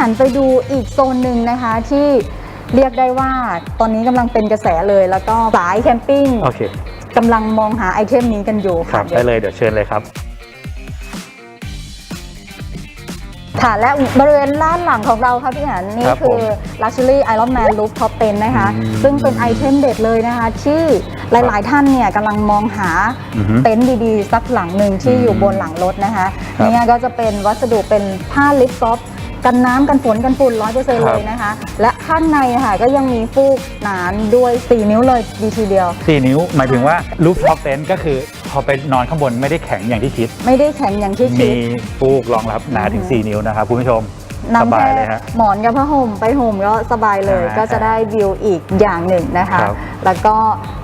อันไปดูอีกโซนหนึ่งนะคะที่เรียกได้ว่าตอนนี้กำลังเป็นกระแสเลย แล้วก็สายแคมปิ้งโอเคกำลังมองหาไอเทมนี้กันอยู่ครัค่ะบได้เลยเดี๋ยวเชิญเลยครับ ค่ะและบริเวณด้านหลังของเราค่ะพี่อันนี่ครับคืผอ ม Luxury Iron Man Roof Top 10นะคะ อืมซึ่งเป็นไอเทมเด็ดเลยนะคะ ที่หลายๆท่านเนี่ยกำลังมองหาอือฮึเต็นท์ดีๆ สักหลังหนึ่งที่อืมอยู่บนหลังรถนะคะครับ เนี่ยก็จะเป็นวัสดุเป็นผ้าลิปซอฟ กันน้ำกันฝนกันฝุ่นร้อยเปอร์เซ็นต์ครัเลบยนะคะ และข้างในค่ะก็ยังมีฟูกหนานด้วย4นิ้วเลยดีทีเดียว สี่นิ้วหมายถึงว่ารูปท็อปเต็นท์ก็คือพอไปนอนข้างบนไม่ได้แข็งอย่างที่คิด ไม่ได้แข็งอย่างที่คิมีด ฟูกรองรับหนาถึง 4 นิ้วนะครับคุณผู้ชม สนำบายแค่เลยฮะหมอนกับผ้าห่มไปห่มก็สบายเลยอ่าก็จะได้วิวอีกอย่างหนึ่งนะคะ ครับแล้วก็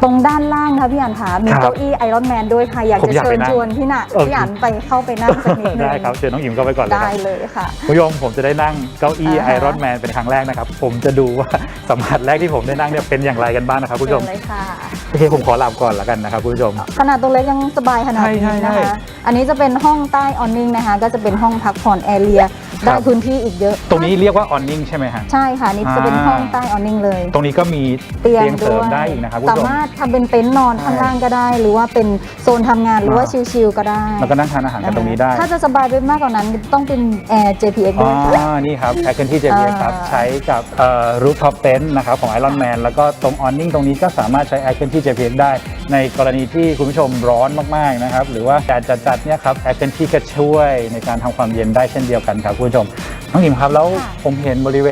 ตรงด้านล่างค่ะพี่อันคะมีครับเก้าอี้ไอรอนแมนด้วยค่ะ อยากผมจะอยากเชิไปญนั่งชวนพี่หนะโอเคพี่อันไปเข้าไปนั่งสักนิดนึงได้ครับเชิญน้องอิมเข้าไปก่อนเลยคได้รับเลยค่ะ คุณผู้ชมผมจะได้นั่งเก้าอี้อ่าไอฮะ รอนแมนเป็นครั้งแรกนะครับ ผมจะดูว่าสัมผัสแรกที่ผมได้นั่งเนี่ยเป็นอย่างไรกันบ้างนะครับคุณผู้ชมเชิญเลยค่ะ โอเคผมขอหลับก่อนแล้วกันนะครับคุณผู้ชม ขนาดตัวเล็กยังสบายขนาดใช่นี้ใช่นะใช่คะ อันนี้จะเป็นห้องใต้ออนนิ่งนะคะ ก็จะเป็นห้องพักผ่อนแอร์เรียครับ ได้พื้นที่อีกเยอะ ตรงนี้เรียกว่าออนนิ่งใช่ไหมฮะ ใช่ค่ะนี่จะเป็นอ่าห้องใต้ออนนิ่งเลย ตรงนี้ก็มีเตียงเสริด้มวยได้อีกนะครับคุณสาผู้ชมมารถทำเป็นเต็นท์นอนใช่ข้างล่างก็ได้ หรือว่าเป็นโซนทำงานหรือว่าอ่าชิลๆก็ได้แล้วก็นั่งทานอาหารกันตรงนี้ได้ ถ้าจะสบายไปมากกว่านั้นต้องเป็นแอร์ JPX อ๋ด้วยค่ะอนี่ครับแพ็กเกจที่ JBX ครับอ่าใช้กับรูฟท็อปเต็นท์นะครับของ Iron Man แล้วก็ตรงออนนิ่งตรงนี้ก็สามารถใช้แอ c เกนที่ JBX ได้ ในกรณีที่คุณผู้ชมร้อนมากๆนะครับหรือว่าแดดจัดๆเนี่ยครับแอ c เกนที่ก็ช่วยในการทำความเย็นได้เช่นเดียวกันครับคุณผู้ชมน้องหญิมครับแล้วผมเห็นบริเว